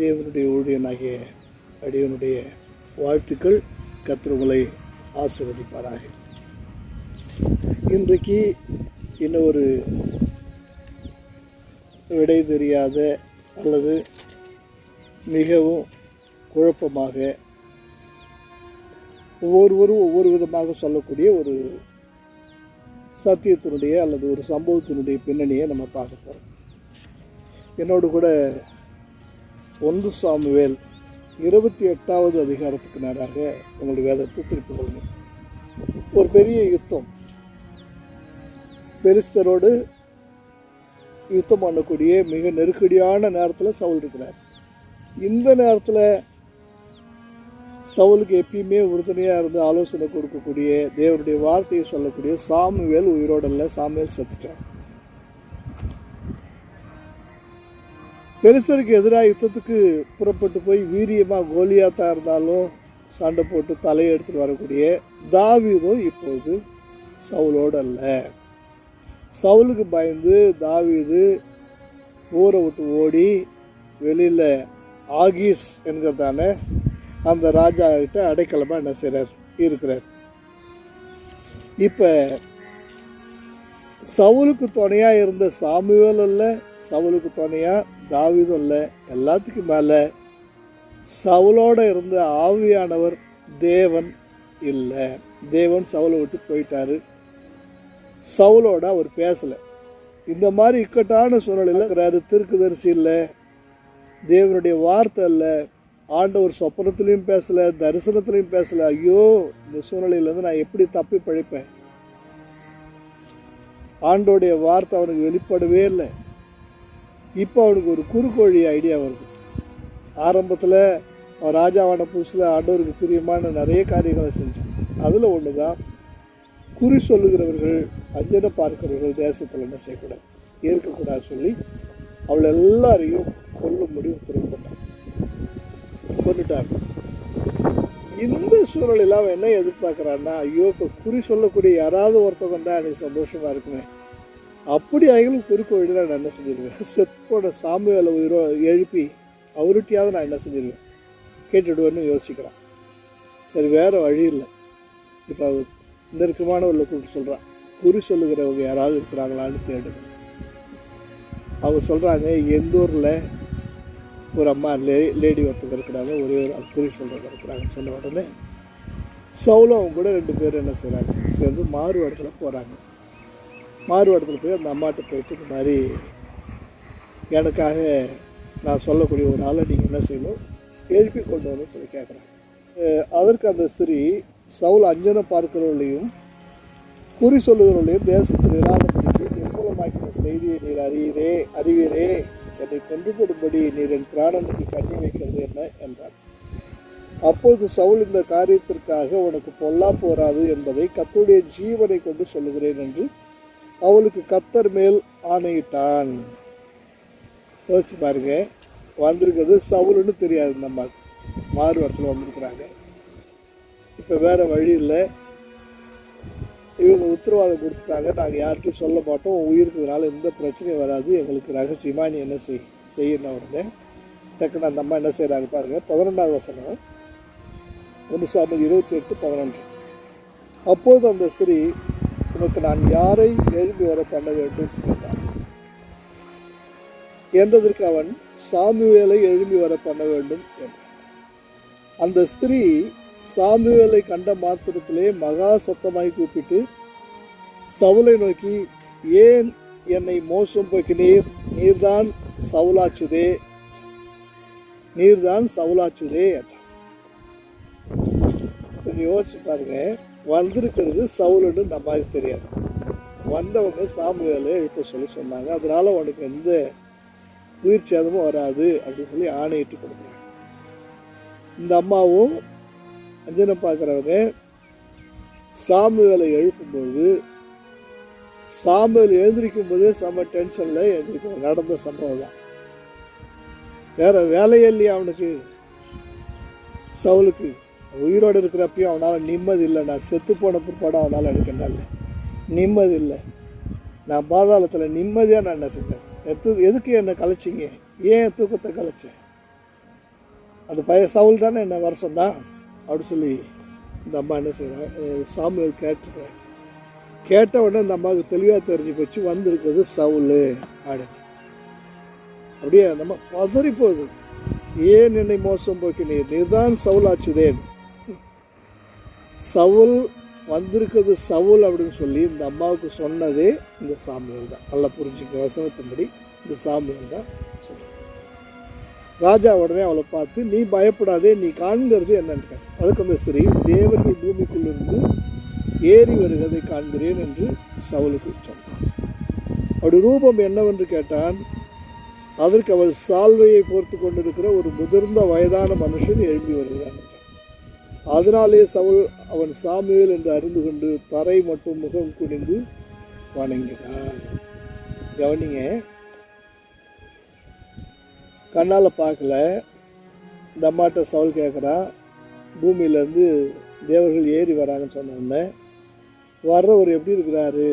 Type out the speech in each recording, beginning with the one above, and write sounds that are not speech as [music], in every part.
தேவனுடைய ஊழியனாகிய அடியனுடைய வாழ்த்துக்கள். கத்திரங்களை ஆசிர்வதிப்பாராக. இன்றைக்கு இன்னொரு விடை தெரியாத அல்லது மிகவும் குழப்பமாக ஒவ்வொருவரும் ஒவ்வொரு விதமாக சொல்லக்கூடிய ஒரு சத்தியத்தினுடைய அல்லது ஒரு சம்பவத்தினுடைய பின்னணியை நம்ம பார்க்க போகிறோம் என்னோடு கூட ஒன்று சாமுவேல் இருபத்தி எட்டாவது அதிகாரத்துக்கு நேராக உங்களுடைய வேதத்தை திருப்பிக் கொள்ளுங்கள். ஒரு பெரிய யுத்தம். பெரிஸ்தரோடு யுத்தம் பண்ணக்கூடிய மிக நெருக்கடியான நேரத்தில் சவுல் இருக்கிறார். இந்த நேரத்தில் சவுலுக்கு எப்பயுமே உறுதுணையாக இருந்து ஆலோசனை கொடுக்கக்கூடிய தேவருடைய வார்த்தையை சொல்லக்கூடிய சாமுவேல் உயிரோடல்ல சாமுவேல் செத்துட்டார். பெலிஸ்தருக்கு எதிராக யுத்தத்துக்கு புறப்பட்டு போய் வீரியமாக கோலியாத்தாக இருந்தாலும் சண்டை போட்டு தலையை எடுத்துகிட்டு வரக்கூடிய தாவீதும் இப்பொழுது சவுலோடு அல்ல. சவுலுக்கு பயந்து தாவீது ஊரை விட்டு ஓடி வெளியில் ஆகீஸ் என்கிறதான அந்த ராஜா கிட்ட அடைக்கலமாக என்ன செய்கிறார் இருக்கிறார். இப்போ சவுலுக்கு துணையாக இருந்த சாமுவேல் அல்ல சவுலுக்கு துணையாக தாவீதும் இல்லை எல்லாத்துக்கும் மேலே சவுலோடு இருந்த ஆவியானவர் தேவன் இல்லை. தேவன் சவுலை விட்டு போயிட்டார். சவுலோட அவர் பேசலை. இந்த மாதிரி இக்கட்டான சூழ்நிலையில் இருக்கிறாரு. திருக்குதரிசி இல்லை தேவனுடைய வார்த்தை இல்லை ஆண்டவர் சொப்பனத்துலேயும் பேசலை தரிசனத்துலேயும் பேசலை. ஐயோ இந்த சூழ்நிலையிலேருந்து நான் எப்படி தப்பி பழைப்பேன்? ஆண்டோடைய வார்த்தை அவனுக்கு வெளிப்படவே இல்லை. இப்போ அவனுக்கு ஒரு குறுக்கோழி ஐடியா வருது. ஆரம்பத்தில் அவன் ராஜாவான புதுசில் ஆண்டோருக்கு பிரியமான நிறைய காரியங்களை செஞ்சான். அதில் ஒன்று தான் குறி சொல்லுகிறவர்கள் அஞ்சனை பார்க்கிறவர்கள் தேசத்தில் என்ன செய்யக்கூடாது? இருக்கக்கூடாது சொல்லி அவள் எல்லாரையும் கொல்லும்படி உத்தரவு போட்டான் கொண்டுட்டாங்க. இந்த சூழலில் அவன் என்ன எதிர்பார்க்குறான்னா ஐயோ இப்போ குறி சொல்லக்கூடிய யாராவது ஒருத்தவங்க தான் எனக்கு சந்தோஷமாக இருக்குமே. அப்படி ஆகிலும் வழியில் நான் என்ன செஞ்சிருவேன்? [laughs] செத்துப்போட சாமி வேலை உயிரோ எழுப்பி அவருட்டியாவது நான் என்ன செஞ்சிருவேன்? கேட்டுடுவேன்னு யோசிக்கிறான். சரி வேறு வழி இல்லை. இப்போ அவர் நெருக்கமானவர்களை கூப்பிட்டு சொல்கிறான் குறி சொல்லுகிறவங்க யாராவது இருக்கிறாங்களான்னு தேடுங்க அவங்க சொல்கிறாங்க எந்த ஊரில் ஒரு அம்மா லே லேடி ஒருத்தங்க இருக்கிறாங்க ஒரே ஒரு குறி சொல்கிறவங்க இருக்கிறாங்கன்னு சொன்ன உடனே சவுலும் அவங்க கூட ரெண்டு பேரும் என்ன செய்கிறாங்க சேர்ந்து மாறு இடத்துல போகிறாங்க மாறு போய் அந்த அம்மாட்ட போயிட்டு இந்த மாதிரி எனக்காக நான் சொல்லக்கூடிய ஒரு ஆளை நீங்கள் என்ன செய்யணும்? எழுப்பி கொண்டு வரணும்னு சொல்லி கேட்குறாங்க அதற்கு அந்த ஸ்திரீ சவுல் அஞ்சனை பார்க்கிறவர்களையும் குறி சொல்லுகிறவர்களையும் தேசத்தில் இராதபடிக்கு நிர்மூலமாக்கின செய்தியை நீர் அறியீரே அறிவீரே என்னை கொண்டு கொடும்படி நீர் என் பிராணனுக்கு கண்ணி வைக்கிறது என்ன என்றார். அப்பொழுது சவுல் இந்த காரியத்திற்காக உனக்கு பொல்லா போராது என்பதை கத்துடைய ஜீவனை கொண்டு சொல்லுகிறேன் என்று அவளுக்கு கத்தர் மேல் ஆணையிட்டான். யோசிச்சு பாருங்க வந்திருக்கிறது சவுலுன்னு தெரியாது நம்ம மாறு இடத்துல வந்திருக்கிறாங்க. இப்போ வேறு வழி இல்லை. இவங்க உத்தரவாதம் கொடுத்துட்டாங்க. நாங்கள் யார்கிட்டையும் சொல்ல மாட்டோம். உயிருக்கிறதுனால எந்த பிரச்சனையும் வராது. எங்களுக்கு ரகசியமாக நீ என்ன செய் செய்யணும் உடனே. டக்குன்னு அந்த அம்மா என்ன செய்கிறாங்க பாருங்கள் பதினொன்றாவது வசனம். ஒன்று சுவாமி இருபத்தி எட்டு பதினொன்று. அப்போது அந்த ஸ்திரீ உனக்கு நான் யாரை எழும்பி வர பண்ண வேண்டும் என்றான். என்றதற்கு அவன் சாமுவேலை எழும்பி வர பண்ண வேண்டும் என்றான். அந்த ஸ்திரீ சாமுவேலை கண்ட மாத்திரத்திலே மகா சத்தமாய் கூப்பிட்டு சவுலை நோக்கி ஏன் என்னை மோசம் போக்கினீர்? நீர்தான் சவுலாச்சுதே நீர்தான் சவுலாச்சுதே என்றான். கொஞ்சம் யோசிச்சு பாருங்க. வந்திருக்கிறது சவுலுன்னு இந்த அம்மாவுக்கு தெரியாது. வந்தவங்க சாமுவேலை எழுப்ப சொல்லி சொன்னாங்க. அதனால் உனக்கு எந்த உயிர் சேதமும் வராது அப்படின்னு சொல்லி ஆணையிட்டு கொடுக்குறாங்க. இந்த அம்மாவும் அஞ்சனை பார்க்குறவங்க சாமுவேலை எழுப்பும்போது சாமுவேல் எழுந்திருக்கும் போதே செம்ம டென்ஷனில் எழுந்திருக்க நடந்த சம்பவம் தான். வேற வேலையே இல்லையா அவனுக்கு? சவுலுக்கு? உயிரோடு இருக்கிறப்பையும் அவனால் நிம்மதி இல்லை. நான் செத்து போன பிற்பாடும் அவனால் எனக்கு என்ன இல்லை? நிம்மதி இல்லை. நான் பாதாளத்தில் நிம்மதியாக நான் என்ன செஞ்சேன்? எத்து எதுக்கு என்னை கலைச்சிங்க? ஏன் தூக்கத்தை கலைச்சேன்? அந்த பையன் சவுல் தானே என்ன வர சொன்னான்? அப்படின்னு சொல்லி இந்த அம்மா என்ன செய்கிறாங்க சாமியல் கேட்டுருக்கேன் கேட்ட உடனே இந்த அம்மாவுக்கு தெளிவாக தெரிஞ்சு போச்சு வந்திருக்கிறது சவுல் அப்படின்னு. அப்படியே அந்த அம்மா பதறி போகுது ஏன் என்னை மோசம் போக்கினீர்? நீர்தான் சவுல் சவுல் வந்திருக்கிறது சவுல் அப்படின்னு சொல்லி இந்த அம்மாவுக்கு சொன்னதே இந்த சாமியல் தான். நல்லா புரிஞ்சுக்க வசனத்தின்படி இந்த சாமியல் தான் சொன்னார் ராஜா உடனே அவளை பார்த்து நீ பயப்படாதே நீ காண்கிறது என்னன்னு கேட்ட அதுக்கு அந்த ஸ்திரீ தேவர்கள் பூமிக்குள்ளிருந்து ஏறி வருகிறதை காண்கிறேன் என்று சவுலுக்கு சொன்னான். அவருடைய ரூபம் என்னவென்று கேட்டான் அதற்கு அவள் சால்வையை போர்த்து கொண்டிருக்கிற ஒரு முதிர்ந்த வயதான மனுஷன் எழுப்பி வருகிறான் அதனாலே சவுல் அவன் சாமுவேல் என்று அறிந்து கொண்டு தரை மட்டும் முகம் குனிந்து வணங்கினான். கவனிங்க கண்ணால் பார்க்கல. இந்த அம்மாட்ட சவுல் கேட்குறான் பூமியிலேருந்து தேவர்கள் ஏறி வராங்கன்னு சொன்ன உடனே வர்றவர் எப்படி இருக்கிறாரு?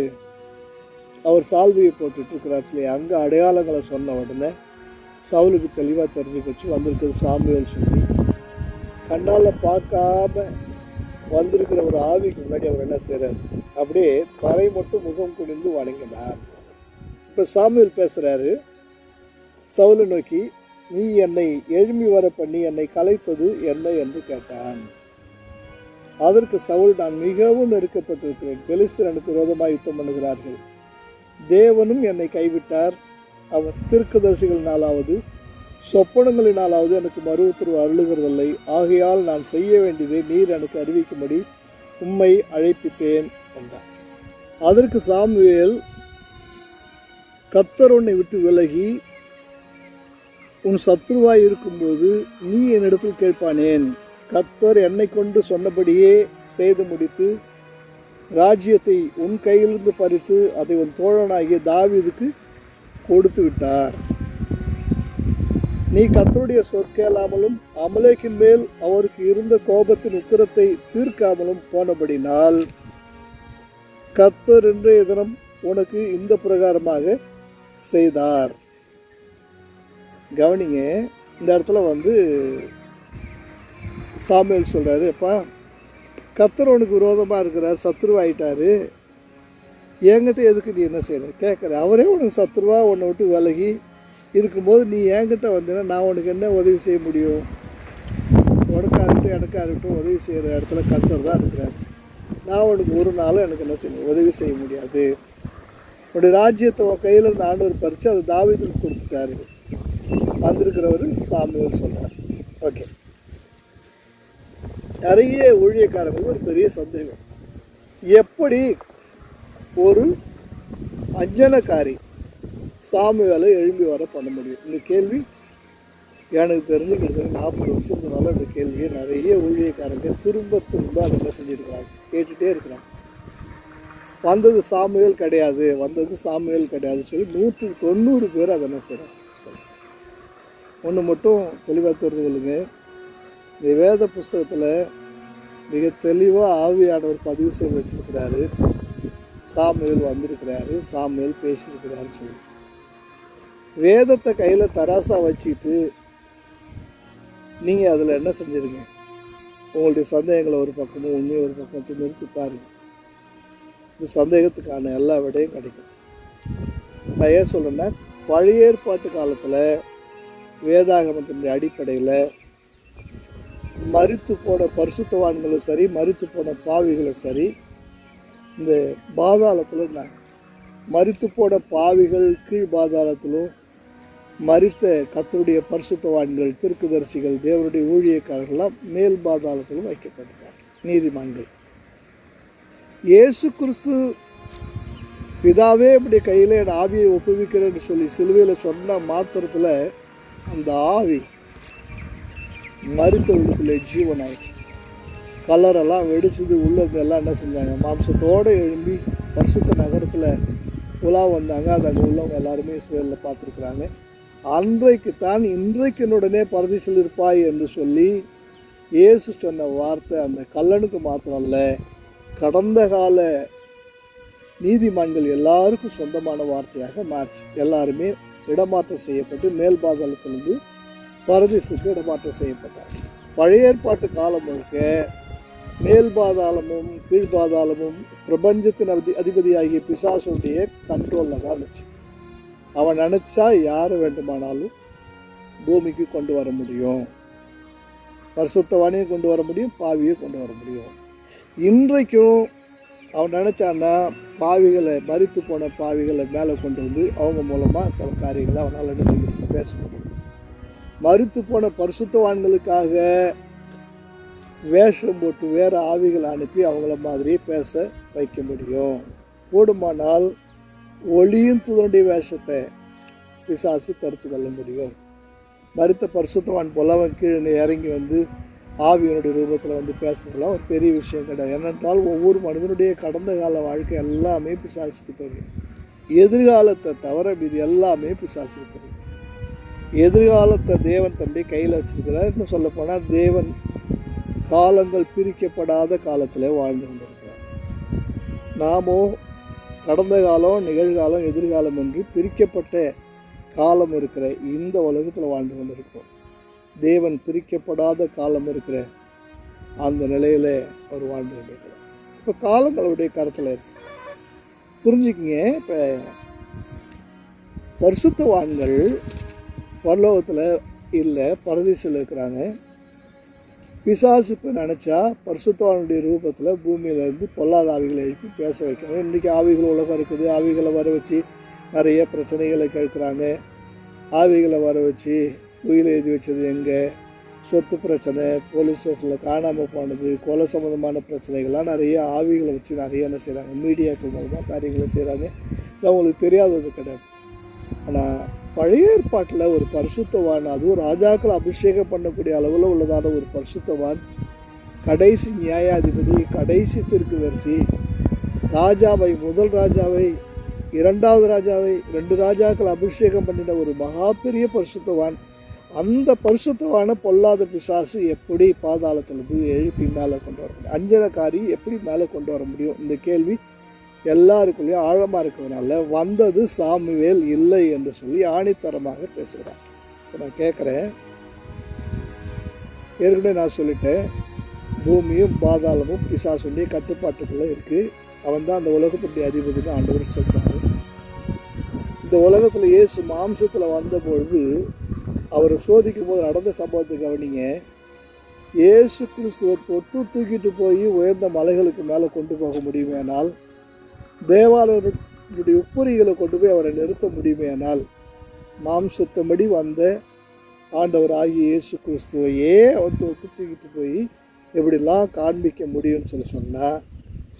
அவர் சால்வையை போட்டுட்டு இருக்கிறார் சொல்லி அங்கே அடையாளங்களை சொன்ன உடனே சவுலுக்கு தெளிவாக தெரிஞ்சு வச்சு வந்திருக்கிறது சாமியல் சொல்லி. கண்ணால் பார்க்காம வந்திருக்கிற ஒரு ஆவிக்கு முன்னாடி அவர் என்ன செய்கிறார் அப்படியே தரை மட்டும் முகம் குனிந்து வணங்கினார். இப்போ சாமியில் பேசுகிறாரு சவுலை நோக்கி நீ என்னை எழுமி வர பண்ணி என்னை கலைத்தது என்ன என்று கேட்டான். அதற்கு சவுல் நான் மிகவும் நெருக்கப்பட்டிருக்கிறேன். பெலிஸ்தர் எனக்கு விரோதமாக யுத்தம் பண்ணுகிறார்கள். தேவனும் என்னை கைவிட்டார். அவர் தீர்க்கதரிசிகளினாலாவது சொப்பனங்களினாலாவது எனக்கு மறு உத்தரவு அருளுகிறதில்லை. ஆகையால் நான் செய்ய வேண்டியதை நீர் எனக்கு அறிவிக்கும்படி உம்மை அழைப்பித்தேன் என்றார். அதற்கு சாமுவேல் கத்தர் உன்னை விட்டு விலகி உன் சத்ருவாய் இருக்கும்போது நீ என்னிடத்தில் கேட்பானேன். கத்தர் என்னை கொண்டு சொன்னபடியே செய்து முடித்து ராஜ்யத்தை உன் கையிலிருந்து பறித்து அதை உன் தோழனாகிய தாவிதுக்கு கொடுத்து விட்டார். நீ கத்தருடைய சொற்கேளாமலும் அமலேக்கின் மேல் அவருக்கு இருந்த கோபத்தின் உக்கிரத்தை தீர்க்காமலும் போனபடினால் கத்தர் இன்றைய தினம் உனக்கு இந்த பிரகாரமாக செய்தார். கவனிங்க இந்த இடத்துல வந்து சாமியல் சொல்கிறாரு அப்பா கத்தர் உனக்கு விரோதமாக இருக்கிறார் சத்ருவாயிட்டார். என்கிட்ட எதுக்கு நீ என்ன செய்கிற கேட்குற அவரே உனக்கு சத்ருவா உன்னை விட்டு விலகி இருக்கும்போது நீ என்கிட்ட வந்தீங்கன்னா நான் உனக்கு என்ன உதவி செய்ய முடியும்? உனக்காக இருக்கட்டும் எனக்காக இருக்கட்டும் உதவி செய்கிற இடத்துல கத்தர் தான் இருக்கிறார். நான் உனக்கு ஒரு நாளும் எனக்கு என்ன செய்ய உதவி செய்ய முடியாது. உன்னுடைய ராஜ்யத்தை உன் கையில் இருந்த ஆண்டவர் பறித்து அதை தாவீதுக்கு கொடுத்துட்டாரு. வந்திருக்கிறவர் சாமியல் சொல்கிறார் ஓகே. நிறைய ஊழியக்காரங்களுக்கு ஒரு பெரிய சந்தேகம். எப்படி ஒரு அஞ்சனக்காரி சாமியால் எழும்பி வர பண்ண முடியும். இந்த கேள்வி எனக்கு தெரிஞ்சு கிட்டத்தட்ட நாற்பது வருஷத்துனால இந்த கேள்வியை நிறைய ஊழியக்காரங்க திரும்ப திரும்ப அதை என்ன செஞ்சுருக்கிறாங்க? கேட்டுகிட்டே இருக்கிறாங்க. வந்தது சாமுவேல் கிடையாது வந்தது சாமுவேல் கிடையாது சொல்லி நூற்றுக்கு தொண்ணூறு பேர் அதை என்ன செய்கிறாங்க ஒன்று மட்டும் தெளிவாக தெரிந்து கொள்ளுங்க. இந்த வேத புஸ்தகத்தில் மிக தெளிவாக ஆவியானவர் பதிவு செய்து வச்சுருக்கிறாரு. சாமுவேல் வந்திருக்கிறாரு சாமுவேல் பேசியிருக்கிறாருன்னு சொல்லி. வேதத்தை கையில் தராசா வச்சுக்கிட்டு நீங்கள் அதில் என்ன செஞ்சிருங்க? உங்களுடைய சந்தேகங்களை ஒரு பக்கமும் உண்மையை ஒரு பக்கம் வச்சு நிறுத்தி பாருங்கள் இந்த சந்தேகத்துக்கான எல்லா விடையும் கிடைக்கும். நான் ஏன் சொல்கிறேன்னா பழைய ஏற்பாட்டு காலத்தில் வேதாகமத்தினுடைய அடிப்படையில் மறித்து போன பரிசுத்தவான்களும் சரி மறித்து போன பாவிகளும் சரி இந்த பாதாளத்தில் இருந்தாங்க. மறித்து போன பாவிகள் கீழ் பாதாளத்திலும் மறித்த கத்தருடைய பரிசுத்தவான்கள் திருக்குதரிசிகள் தேவருடைய ஊழியக்காரர்கள்லாம் மேல் பாதாளத்திலும் வைக்கப்பட்டார் நீதிமான்கள். இயேசு கிறிஸ்து பிதாவே இப்படி கையில் என் ஆவியை ஒப்புவிக்கிறேன்னு சொல்லி சிலுவையில் சொன்ன மாத்திரத்தில் அந்த ஆவி மருத்துவர்களுக்குள்ளே ஜீவன் ஆயிடுச்சு கலரெல்லாம் வெடிச்சது உள்ளது எல்லாம் என்ன செஞ்சாங்க? மாம்சத்தோடு எழும்பி பரிசுத்த நகரத்தில் உலா வந்தாங்க. அது அங்கே உள்ளவங்க எல்லாருமே சிலையில் பார்த்துருக்குறாங்க. அன்றைக்கு தான் இன்றைக்கினுடனே பரதீசில் இருப்பாய் என்று சொல்லி இயேசு சொன்ன வார்த்தை அந்த கல்லனுக்கு மாத்திரம் அல்ல கடந்த கால நீதிமான்கள் எல்லாருக்கும் சொந்தமான வார்த்தையாக மாறிச்சு. எல்லாருமே இடமாற்றம் செய்யப்பட்டு மேல் பாதாளத்திலிருந்து பரதீசுக்கு இடமாற்றம் செய்யப்பட்டார். பழைய ஏற்பாட்டு காலம் முழுக்க மேல் பாதாளமும் பிரபஞ்சத்தின் அதி அதிபதியாகிய பிசாசுடைய கண்ட்ரோலில் தான் இருந்துச்சு. அவன் நினச்சா யார் வேண்டுமானாலும் பூமிக்கு கொண்டு வர முடியும். பரிசுத்தவானையும் கொண்டு வர முடியும் பாவியை கொண்டு வர முடியும். இன்றைக்கும் அவன் நினச்சான்னா பாவிகளை மறித்து போன பாவிகளை மேலே கொண்டு வந்து அவங்க மூலமாக சில காரியங்களை அவனால் என்ன செய்ய முடியும்? பேச முடியும். மறுத்து போன பரிசுத்தவான்களுக்காக வேஷம் போட்டு வேறு ஆவிகளை அனுப்பி அவங்கள மாதிரி பேச வைக்க முடியும். கூடுமானால் ஒளியும் தூதனுடைய வேஷத்தை பிசாசு தடுத்து கொள்ள முடியும். மறுத்த பரிசுத்தவான் போல அவன் கீழே இறங்கி வந்து ஆவியனுடைய ரூபத்தில் வந்து பேசுறதுலாம் ஒரு பெரிய விஷயம் கிடையாது. ஏனென்றால் ஒவ்வொரு மனிதனுடைய கடந்த கால வாழ்க்கை எல்லாமே பிசாசுக்கு தெரியும். எதிர்காலத்தை தவிர இது எல்லாமே பிசாசுக்கு தெரியும். எதிர்காலத்தை தேவன் தம்பி கையில் வச்சிருக்கிறார். இன்னும் சொல்லப்போனால் தேவன் காலங்கள் பிரிக்கப்படாத காலத்தில் வாழ்ந்து கொண்டிருக்கிறார். நாமோ கடந்த காலம் நிகழ்காலம் எதிர்காலம் என்று பிரிக்கப்பட்ட காலம் இருக்கிற இந்த உலகத்தில் வாழ்ந்து கொண்டிருக்கிறோம். தேவன் பிரிக்கப்படாத காலம் இருக்கிற அந்த நிலையில் அவர் வாழ்ந்து கொண்டிருக்கிறார். இப்போ காலங்களுடைய கருத்தில் இருக்கு. புரிஞ்சுக்கிங்க இப்போ பரிசுத்தவான்கள் பரலோகத்தில் இல்லை பரதேசில் இருக்கிறாங்க. பிசாசு இப்போ நினச்சா பரிசுத்தவானுடைய ரூபத்தில் பூமியிலேருந்து பொல்லாத ஆவிகளை எழுப்பி பேச வைக்கணும் இன்றைக்கி ஆவிகள் உலகம் இருக்குது. ஆவிகளை வர வச்சு நிறைய பிரச்சனைகளை கேட்குறாங்க. ஆவிகளை வர வச்சு உயிர் எழுதி வச்சது எங்கே? சொத்து பிரச்சனை போலீஸ் ஸ்டேஷனில் காணாமல் போனது கொலை சம்மந்தமான பிரச்சனைகள்லாம் நிறைய ஆவிகளை வச்சு நிறைய என்ன செய்கிறாங்க மீடியாக்கள் மூலமாக காரியங்களை செய்கிறாங்க இல்லை அவங்களுக்கு தெரியாதது கிடையாது. ஆனால் பழைய ஏற்பாட்டில் ஒரு பரிசுத்தவான் அதுவும் ராஜாக்கள் அபிஷேகம் பண்ணக்கூடிய அளவில் உள்ளதான ஒரு பரிசுத்தவான் கடைசி நியாயாதிபதி கடைசி திருக்குதரிசி ராஜாவை முதல் ராஜாவை இரண்டாவது ராஜாவை ரெண்டு ராஜாக்கள் அபிஷேகம் பண்ணின ஒரு மகா பெரிய பரிசுத்தவான். அந்த பரிசுத்தவான பொல்லாத பிசாசு எப்படி பாதாளத்துலேருந்து எழுப்பி மேலே கொண்டு வர முடியும்? அஞ்சனக்காரி எப்படி மேலே கொண்டு வர முடியும்? இந்த கேள்வி எல்லாருக்குள்ளேயும் ஆழமாக இருக்கிறதுனால வந்தது சாமுவேல் இல்லை என்று சொல்லி ஆணித்தரமாக பேசுகிறார். இப்போ நான் கேட்குறேன் ஏற்கனவே நான் சொல்லிட்டேன். பூமியும் பாதாளமும் பிசாசுடைய கட்டுப்பாட்டுக்குள்ளே இருக்குது அவன் தான் அந்த உலகத்துடைய அதிபதினு ஆண்டவர் சொல்கிறார் இந்த உலகத்தில் இயேசு மாம்சத்தில் வந்தபொழுது அவரை சோதிக்கும் போது நடந்த சம்பவத்தை கவனிங்க. இயேசு கிறிஸ்துவை தொட்டு தூக்கிட்டு போய் உயர்ந்த மலைகளுக்கு மேலே கொண்டு போக முடியுமேனால் தேவாலயனுடைய உப்புரிகளை கொண்டு போய் அவரை நிறுத்த முடியுமேனால் மாம்சத்தபடி வந்த ஆண்டவர் ஆகிய இயேசு கிறிஸ்துவையே அவன் குத்திக்கிட்டு தூக்கிட்டு போய் எப்படிலாம் காண்பிக்க முடியும்னு சொல்லி சொன்னால்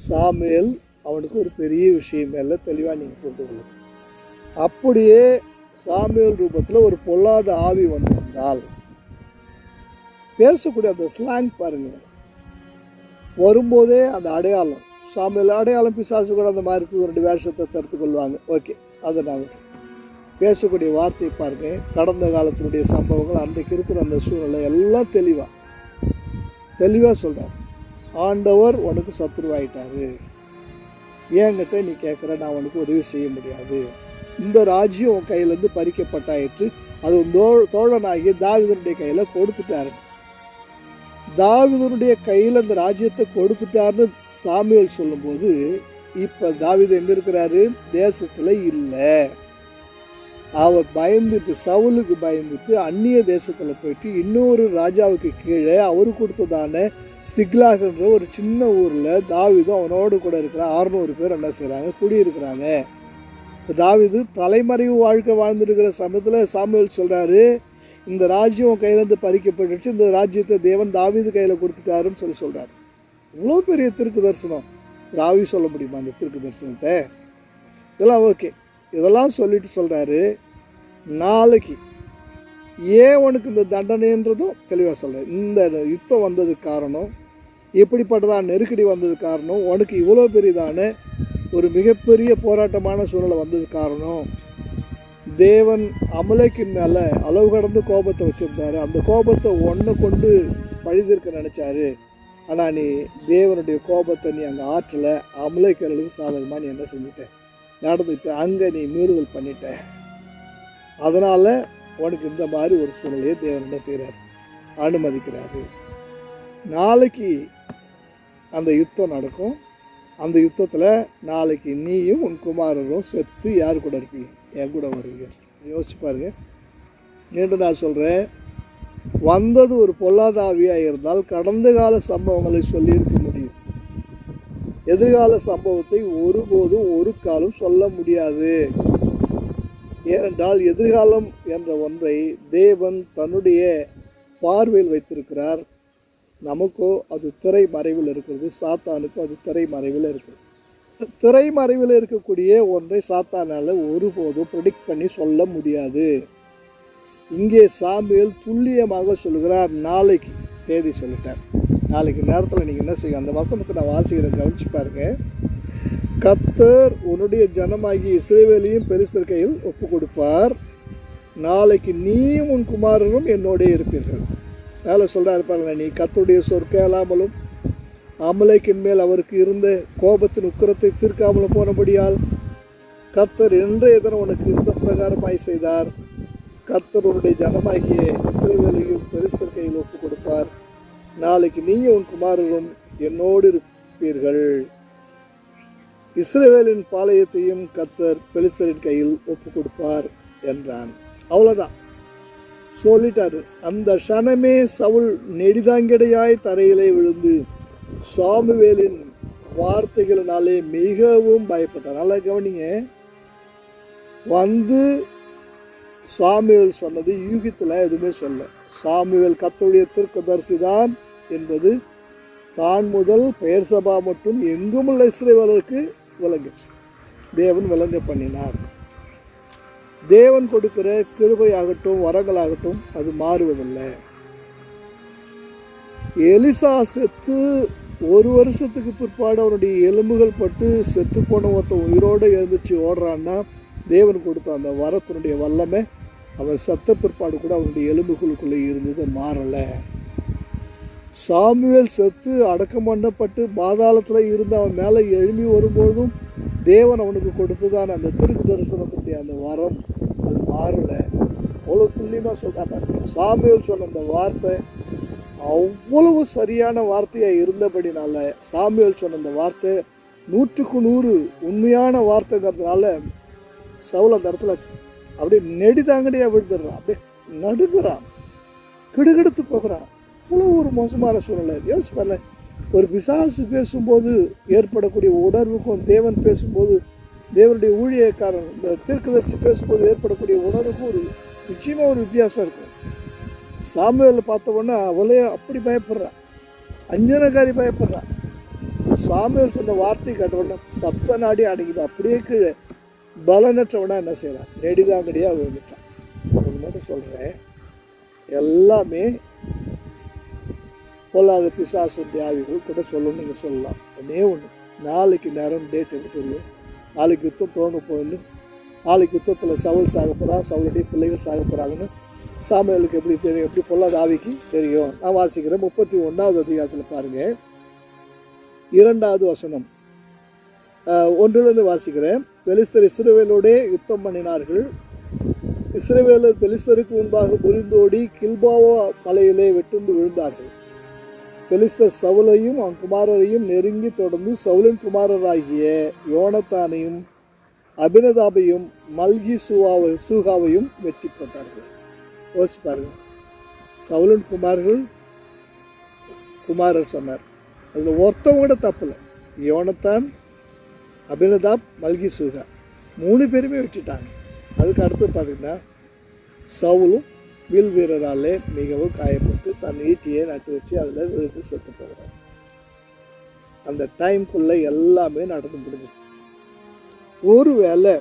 சாமியல் அவனுக்கு ஒரு பெரிய விஷயம் மேலே தெளிவாக நீங்கள் புரிந்து கொள்ளுங்க. அப்படியே சாமியல் ரூபத்தில் ஒரு பொல்லாத ஆவி வந்திருந்தால் பேசக்கூடிய அந்த ஸ்லாங் பாருங்கள் வரும்போதே அந்த அடையாளம் சாமியில் அடையாளம் பிசாசு கூட அந்த மாதிரி தூதருடைய வேஷத்தை தடுத்து கொள்வாங்க ஓகே அதை நாங்கள் பேசக்கூடிய வார்த்தை பாருங்க. கடந்த காலத்தினுடைய சம்பவங்கள் அன்றைக்கு இருக்கிற அந்த சூழ்நிலை எல்லாம் தெளிவாக தெளிவாக சொல்கிறார் ஆண்டவர் உனக்கு சத்துருவாயிட்டாரு ஏங்கிட்ட நீ கேட்குற நான் உனக்கு உதவி செய்ய முடியாது. இந்த ராஜ்யம் உன் கையிலேருந்து பறிக்கப்பட்டாயிற்று அது தோழ தோ தோழனாகிய தாவிதனுடைய கையில் கொடுத்துட்டாரு. தாவிதனுடைய கையில் அந்த ராஜ்யத்தை கொடுத்துட்டாருன்னு சாமியல் சொல்லும்போது இப்போ தாவிது எங்கே இருக்கிறாரு? தேசத்தில் இல்லை. அவர் பயந்துட்டு சவுலுக்கு பயந்துட்டு அந்நிய தேசத்தில் போயிட்டு இன்னொரு ராஜாவுக்கு கீழே அவர் கொடுத்ததான சிக்லாகன்ற ஒரு சின்ன ஊரில் தாவிதும் அவனோடு கூட இருக்கிற அறுநூறு பேர் என்ன செய்கிறாங்க குடியிருக்கிறாங்க. இப்போ தாவிது தலைமறைவு வாழ்க்கை வாழ்ந்துருக்கிற சமயத்தில் சாமுவேல் சொல்கிறாரு இந்த ராஜ்யம் கையிலேருந்து பறிக்கப்பட்டுச்சு இந்த ராஜ்யத்தை தேவன் தாவீது கையில் கொடுத்துட்டாருன்னு சொல்லி சொல்கிறார் இவ்வளோ பெரிய திருக்கு தரிசனம்? ராவி சொல்ல முடியுமா அந்த திருக்கு தரிசனத்தை? இதெல்லாம் ஓகே இதெல்லாம் சொல்லிட்டு சொல்கிறாரு நாளைக்கு ஏன் உனக்கு இந்த தண்டனைன்றதும் தெளிவாக சொல்கிறேன் இந்த யுத்தம் வந்ததுக்கு காரணம் எப்படிப்பட்டதான் நெருக்கடி வந்ததுக்கு காரணம் உனக்கு இவ்வளோ பெரியதான ஒரு மிகப்பெரிய போராட்டமான சூழலை வந்தது காரணம் தேவன் அமலைக்கு மேலே அளவு கடந்து கோபத்தை வச்சுருந்தாரு. அந்த கோபத்தை ஒன்றை கொண்டு பழிதிருக்க நினச்சாரு. ஆனால் நீ தேவனுடைய கோபத்தை நீ அங்கே ஆற்றில் அமலேக்கர்களுக்கு சாதகமாக நீ என்ன செஞ்சிட்ட? நடந்துட்டு அங்கே நீ மீறுதல் பண்ணிட்ட. அதனால் உனக்கு இந்த மாதிரி ஒரு சூழ்நிலையை தேவன் என்ன செய்கிறார் அனுமதிக்கிறாரு. நாளைக்கு அந்த யுத்தம் நடக்கும். அந்த யுத்தத்தில் நாளைக்கு நீயும் உன் குமாரரும் செத்து யார் கூட இருப்பீங்க? என் கூட வருவீங்க. யோசிச்சு பாருங்கள் என்று நான் சொல்கிறேன் வந்தது ஒரு பொல்லாத ஆவியாக இருந்தால் கடந்த கால சம்பவங்களை சொல்லியிருக்க முடியும். எதிர்கால சம்பவத்தை ஒருபோதும் ஒரு காலம் சொல்ல முடியாது. ஏனென்றால் எதிர்காலம் என்ற ஒன்றை தேவன் தன்னுடைய பார்வையில் வைத்திருக்கிறார். நமக்கோ அது திரை மறைவில் இருக்கிறது சாத்தானுக்கோ அது திரை மறைவில் இருக்குது திரை மறைவில் இருக்கக்கூடிய ஒன்றை சாத்தானால் ஒருபோதும் ப்ரெடிக்ட் பண்ணி சொல்ல முடியாது. இங்கே சாமியல் துல்லியமாக சொல்லுகிறார். நாளைக்கு தேதி சொல்லிட்டார். நாளைக்கு நேரத்தில் நீங்கள் என்ன செய்யும் அந்த வசனத்தை நான் வாசிக்கிறேன் கவனிச்சு பாருங்க. கத்தர் உன்னுடைய ஜனமாகி இஸ்ரேவேலையும் பெருசர் கையில் ஒப்பு கொடுப்பார் நாளைக்கு நீயும் உன் குமாரரும் என்னோட இருப்பீர்கள். மேலே சொல்கிறாரு பாருங்க நீ கத்துடைய சொற்கேளாமலும் அமலைக்கின் மேல் அவருக்கு இருந்த கோபத்தின் உக்கிரத்தை தீர்க்காமலும் போனபடியால் கத்தர் இன்றைய தினம் உனக்கு இந்த பிரகாரமாய் செய்தார். கர்த்தருடைய ஜனமாகிய இஸ்ரேவேலையும் பெரிஸ்தர் கையில் ஒப்பு கொடுப்பார். நாளைக்கு நீயும் உன் குமாரரும் என்னோடு இருப்பீர்கள். இஸ்ரேவேலின் பாளையத்தையும் கத்தர் பெலிஸ்தரின் கையில் ஒப்பு கொடுப்பார் என்றான். அவ்வளோதான் சொல்லிட்டாரு அந்த க்ஷணமே சவுல் நெடிதாங்கடையாய் தரையிலே விழுந்து சாமுவேலின் வார்த்தைகளினாலே மிகவும் பயப்பட்டார். நல்லா கவனிங்க. வந்து சாமுவேல் சொன்னது யூகித்தில் எதுவுமே சொல்ல. சாமுவேல் கத்தோடைய தீர்க்கதரிசி தான் என்பது தான் முதல் பெயர் சபா மற்றும் எங்கும் உள்ள இஸ்ரேவலருக்கு விளங்குச்சு. தேவன் விளங்க பண்ணினார். தேவன் கொடுக்கிற கிருபையாகட்டும் வரங்களாகட்டும் அது மாறுவதில்லை. எலிசா செத்து ஒரு வருஷத்துக்கு பிற்பாடு அவனுடைய எலும்புகள் பட்டு செத்து போன ஒருத்தன் உயிரோடு எழுந்துச்சு ஓடுறான்னா தேவன் கொடுத்த அந்த வரத்தினுடைய வல்லமை அவன் சத்த பிற்பாடு கூட அவனுடைய எலும்புகளுக்குள்ளே இருந்தது மாறலை. சாமுவேல் செத்து அடக்கம் பண்ணப்பட்டு பாதாளத்தில் இருந்து அவன் மேலே எழும்பி வரும்பொழுதும் தேவன் அவனுக்கு கொடுத்ததான அந்த திருக்கு தரிசனத்துடைய அந்த வரம் அது மாறலை. அவ்வளோ துல்லியமாக சொல்றா பாருங்க. சாமுவேல் சொன்ன அந்த வார்த்தை அவ்வளவு சரியான வார்த்தையாக இருந்தபடினால சாமுவேல் சொன்ன அந்த வார்த்தை நூற்றுக்கு நூறு உண்மையான வார்த்தைங்கிறதுனால சவுல் அந்த இடத்துல அப்படியே நெடிதாங்கடியாக விழுந்துடுறான். அப்படியே நடுங்குறான். கிடுகிடுத்து போகிறான். அவ்வளோ ஒரு மோசமான சூழ்நிலை. யோசிச்சு பாருங்க ஒரு பிசாசு பேசும்போது ஏற்படக்கூடிய உணர்வுக்கும் தேவன் பேசும்போது தேவனுடைய ஊழியக்காரன் இந்த தீர்க்கதரிசி பேசும்போது ஏற்படக்கூடிய உணர்வுக்கும் ஒரு நிச்சயமாக ஒரு வித்தியாசம் இருக்கும். சாமியில் பார்த்த உடனே அவளே அப்படி பயப்படுறான். அஞ்சனகாரி பயப்படுறான். சாமுவேல் சொன்ன வார்த்தை கேட்ட உடனே சப்த நாடி அடங்கிடும் அப்படியே கீழே பலனற்றவனாக என்ன செய்யலாம் நெடிதாங்கடியாக விழுந்துட்டான். ஒன்று மட்டும் சொல்கிறேன் எல்லாமே பொல்லாத பிசாசு தியாவிகள் கூட சொல்லணும்னு நீங்கள் சொல்லலாம். ஒன்றே ஒன்று நாளைக்கு நேரம் டேட் எப்படி தெரியும் நாளைக்கு யுத்தம் துவங்க போகுதுன்னு. நாளைக்கு யுத்தத்தில் சவுல் சாக போகிறான் சவுளுடைய பிள்ளைகள் சாக போகிறாங்கன்னு சாமியலுக்கு எப்படி தெரியும்? எப்படி பொல்லாத ஆவிக்கு தெரியும்? நான் வாசிக்கிறேன். முப்பத்தி ஒன்றாவது அதிகாரத்தில் பாருங்கள் இரண்டாவது வசனம். ஒன்றுலேருந்து ஒன்றிலிருந்து வாசிக்கிறேன். பெலிஸ்தர் இஸ்ரேவேலோடே யுத்தம் பண்ணினார்கள். இஸ்ரேவேலர் பெலிஸ்தருக்கு முன்பாக புரிந்தோடி கில்பாவோ மலையிலே வெட்டுண்டு விழுந்தார்கள். பெலிஸ்தர் சவுலையும் அவன் குமாரரையும் நெருங்கி தொடர்ந்து சவுலின் குமாரராகிய யோனத்தானையும் அபினதாபையும் மல்கி சூவாவை சூகாவையும் வெற்றி போட்டார்கள் யோசிச்சு பாருங்கள் சவுலின் குமார்கள் குமாரர் சொன்னார். அதில் ஒருத்தவங்க கூட தப்பில்லை யோனத்தான் அபினதாப் மல்கி சூகா. மூணு பேருமே விட்டுட்டாங்க. அதுக்கு அடுத்து பார்த்தீங்கன்னா சவுலும் வில் வீரராலே மிகவும் காயப்பட்டு தன் ஈட்டியை நட்டு வச்சு அதில் விழுந்து செத்து போகிறார் அந்த டைம்குள்ளே எல்லாமே நடந்து முடிஞ்சிருச்சு. ஒருவேளை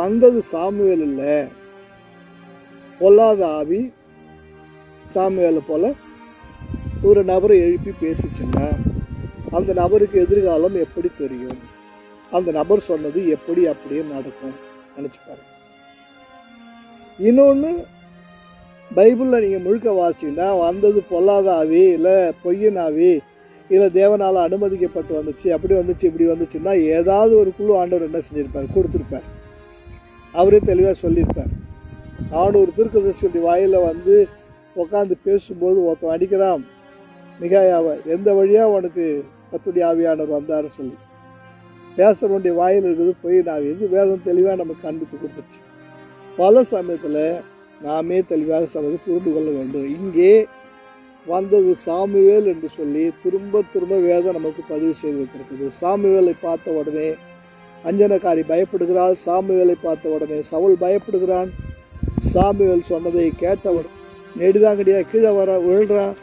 வந்தது சாமுவேல் இல்லை பொல்லாத ஆவி சாமுவேலை போல் ஒரு நபரை எழுப்பி பேசிச்சுன்னா அந்த நபருக்கு எதிர்காலம் எப்படி தெரியும்? அந்த நபர் சொன்னது எப்படி அப்படியே நடக்கும். நினச்சி பாருங்க இன்னொன்று பைபிளில் நீங்கள் முழுக்க வாசிச்சிங்கன்னா வந்தது பொல்லாத ஆவி இல்லை பொய்யனாவே ஆவி இல்லை தேவனால் அனுமதிக்கப்பட்டு வந்துச்சு அப்படி வந்துச்சு இப்படி வந்துச்சுன்னா ஏதாவது ஒரு குழு ஆண்டவர் என்ன செஞ்சுருப்பார்? கொடுத்துருப்பார். அவரே தெளிவாக சொல்லியிருப்பார். நானூறு தீர்க்கதரிசியுடைய வாயில வந்து உட்காந்து பேசும்போது ஒருத்தன் அடிக்கிறான். மிகாயாவை எந்த வழியாக உனக்கு கத்துடைய ஆவியானவர் வந்தாருன்னு சொல்லி. பேசுகிறவனுடைய வாயில் இருக்குது போய் நான் எது வேதம் தெளிவாக நமக்கு காண்பித்து கொடுத்துச்சு? பல சமயத்தில் நாமே தெளிவாக சிலது புரிந்து கொள்ள வேண்டும். இங்கே வந்தது சாமுவேல் என்று சொல்லி திரும்ப திரும்ப வேதம் நமக்கு பதிவு செய்து வைத்திருக்குது. சாமுவேலை பார்த்த உடனே அஞ்சனக்காரி பயப்படுகிறாள். சாமுவேலை பார்த்த உடனே சவுல் பயப்படுகிறான். சாமுவேல் சொன்னதை கேட்டவன் நெடுதாங்கடியா கீழே வர விழுறான்.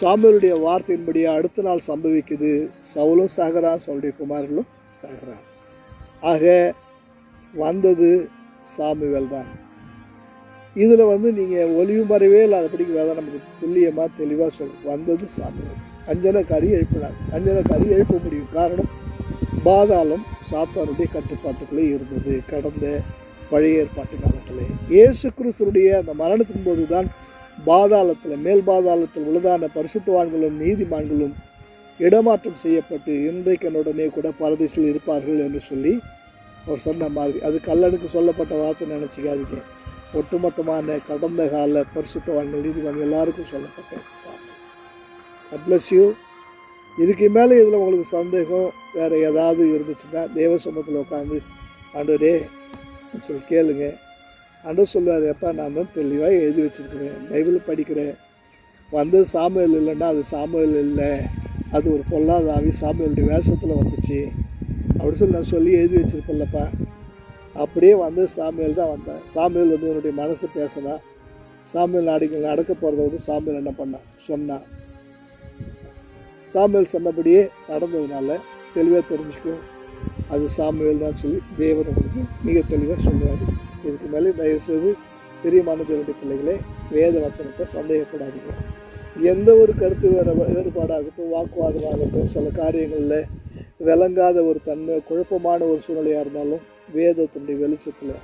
சாமுவேலுடைய வார்த்தையின்படியே அடுத்த நாள் சம்பவிக்குது. சவுலும் சாகரா சவுளுடைய குமாரர்களும் சாகிறார் ஆக வந்தது சாமுவேல் தான் இதில் வந்து நீங்கள் ஒளியும் மறைவே இல்லாதபடிக்கு வேதம் நமக்கு துல்லியமாக தெளிவாக சொல்லும் வந்தது சாமுவேல். அஞ்சனக்காரி எழுப்பினார். அஞ்சனக்காரி எழுப்ப முடியும் காரணம் பாதாளம் சாத்தானுடைய கட்டுப்பாட்டுக்குள்ளே இருந்தது கடந்த பழைய ஏற்பாட்டு காலத்தில். இயேசு கிறிஸ்தருடைய அந்த மரணத்தின் போது தான் பாதாளத்தில் மேல் பாதாளத்தில் உள்ளதான பரிசுத்தவான்களும் நீதிமான்களும் இடமாற்றம் செய்யப்பட்டு இன்றைக்கனுடனே கூட பரதேசில் இருப்பார்கள் என்று சொல்லி அவர் சொன்ன மாதிரி. அது கல்லனுக்கு சொல்லப்பட்ட வார்த்தை நினச்சிக்காதீங்க. ஒட்டுமொத்தமான கடந்த கால பரிசுத்தவான்கள் நீதிமான்கள் எல்லாருக்கும் சொல்லப்பட்ட வார்த்தை பிளஸ் யூ இதுக்கு மேலே இதில் உங்களுக்கு சந்தேகம் வேறு ஏதாவது இருந்துச்சுன்னா தேவ சமூகத்தில் உட்காந்து ஆண்டோரே சொல்லி கேளுங்க. ஆண்டவர் சொல்லுவார் எப்பா நான் தான் தெளிவாக எழுதி வச்சுருக்கிறேன். பைபிள் படிக்கிறேன். வந்து சாமுவேல் இல்லைன்னா அது சாமுவேல் இல்லை. அது ஒரு பொல்லாத ஆவி சாமியோடைய வேஷத்தில் வந்துச்சு. அப்படி சொல்லி நான் சொல்லி எழுதி வச்சுருப்பேன்லப்பா. அப்படியே வந்து சாமியல் தான் வந்தேன் சாமியல் வந்து என்னுடைய மனசு பேசினா சாமியல் நாடிகள் நடக்க போகிறத வந்து சாமியல் என்ன பண்ணான் சொன்னான் சாமியல் சொன்னபடியே நடந்ததுனால தெளிவாக தெரிஞ்சுக்கும் அது சாமியல் தான் சொல்லி தேவன் உங்களுக்கு மிக தெளிவாக சொல்லுவார். இதுக்கு மேலே தயவுசெய்து பிரியமான தேவனுடைய பிள்ளைகளே வேத வசனத்தை சந்தேகப்படாதீங்க. எந்த ஒரு கருத்து வேறு வேறுபாடாகட்டும் வாக்குவாதமாகட்டும் சில காரியங்களில் விளங்காத ஒரு தன்மை குழப்பமான ஒரு சூழ்நிலையாக இருந்தாலும் வேதத்தினுடைய வெளிச்சத்தில்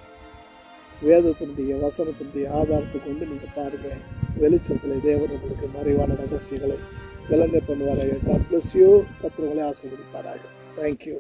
வேதத்தினுடைய வசனத்தினுடைய ஆதாரத்தை கொண்டு நீங்கள் பாருங்கள் வெளிச்சத்தில் தேவன் உங்களுக்கு மறைவான ரகசியங்களை விளங்க பண்ணுவாராக. காட் பிளஸ் யூ கத்திரவங்களை ஆசீர்வதிப்பாராக. Thank you